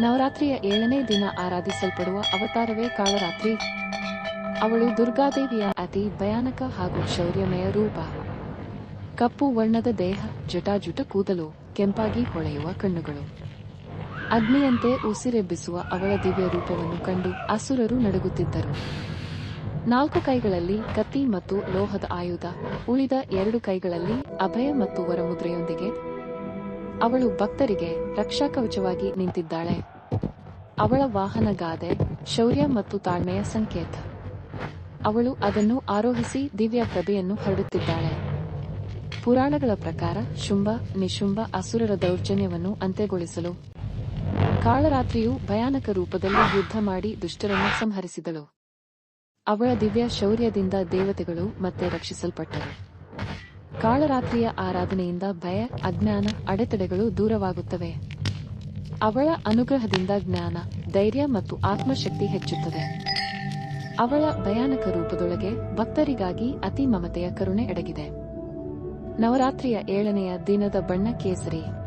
ನವರಾತ್ರಿಯ ಏಳನೇ ದಿನ ಆರಾಧಿಸಲ್ಪಡುವ ಅವತಾರವೇ ಕಾಳರಾತ್ರಿ. ಅವಳು ದುರ್ಗಾದೇವಿಯ ಅತಿ ಭಯಾನಕ ಹಾಗೂ ಶೌರ್ಯಮಯ ರೂಪ. ಕಪ್ಪು ವರ್ಣದ ದೇಹ, ಜಟಾಜುಟ ಕೂದಲು, ಕೆಂಪಾಗಿ ಹೊಳೆಯುವ ಕಣ್ಣುಗಳು. ಅಗ್ನಿಯಂತೆ ಉಸಿರೆಬ್ಬಿಸುವ ಅವಳ ದಿವ್ಯ ರೂಪವನ್ನು ಕಂಡು ಅಸುರರು ನಡುಗುತ್ತಿದ್ದರು. ನಾಲ್ಕು ಕೈಗಳಲ್ಲಿ ಕತ್ತಿ ಮತ್ತು ಲೋಹದ ಆಯುಧ, ಉಳಿದ ಎರಡು ಕೈಗಳಲ್ಲಿ ಅಭಯ ಮತ್ತು ವರಮುದ್ರೆಯೊಂದಿಗೆ ಅವಳು ಭಕ್ತರಿಗೆ ರಕ್ಷಾ ಕವಚವಾಗಿ ನಿಂತಿದ್ದಾಳೆ. ಅವಳ ವಾಹನ ಗಾದೆ ಶೌರ್ಯ ಮತ್ತು ತಾಳ್ಮೆಯ ಸಂಕೇತ. ಅವಳು ಅದನ್ನು ಆರೋಹಿಸಿ ದಿವ್ಯ ಪ್ರಭೆಯನ್ನು ಹರಡುತ್ತಿದ್ದಾಳೆ. ಪುರಾಣಗಳ ಪ್ರಕಾರ ಶುಂಭ, ನಿಶುಂಭ, ಅಸುರರ ದೌರ್ಜನ್ಯವನ್ನು ಅಂತ್ಯಗೊಳಿಸಲು. ಕಾಳರಾತ್ರಿಯು ಭಯಾನಕ ರೂಪದಲ್ಲಿ ಯುದ್ಧ ಮಾಡಿ ದುಷ್ಟರನ್ನು ಸಂಹರಿಸಿದಳು. ಅವಳ ದಿವ್ಯ ಶೌರ್ಯದಿಂದ ದೇವತೆಗಳು ಮತ್ತೆ ರಕ್ಷಿಸಲ್ಪಟ್ಟರು. ಕಾಳರಾತ್ರಿಯ ಆರಾಧನೆಯಿಂದ ಭಯ, ಅಜ್ಞಾನ, ಅಡೆತಡೆಗಳು ದೂರವಾಗುತ್ತವೆ. ಅವಳ ಅನುಗ್ರಹದಿಂದ ಜ್ಞಾನ, ಧೈರ್ಯ ಮತ್ತು ಆತ್ಮಶಕ್ತಿ ಹೆಚ್ಚುತ್ತದೆ. ಅವಳ ಭಯಾನಕ ರೂಪದೊಳಗೆ ಭಕ್ತರಿಗಾಗಿ ಅತಿ ಮಮತೆಯ ಕರುಣೆ ಅಡಗಿದೆ ನವರಾತ್ರಿಯ ಏಳನೆಯ ದಿನದ ಬಣ್ಣ ಕೇಸರಿ.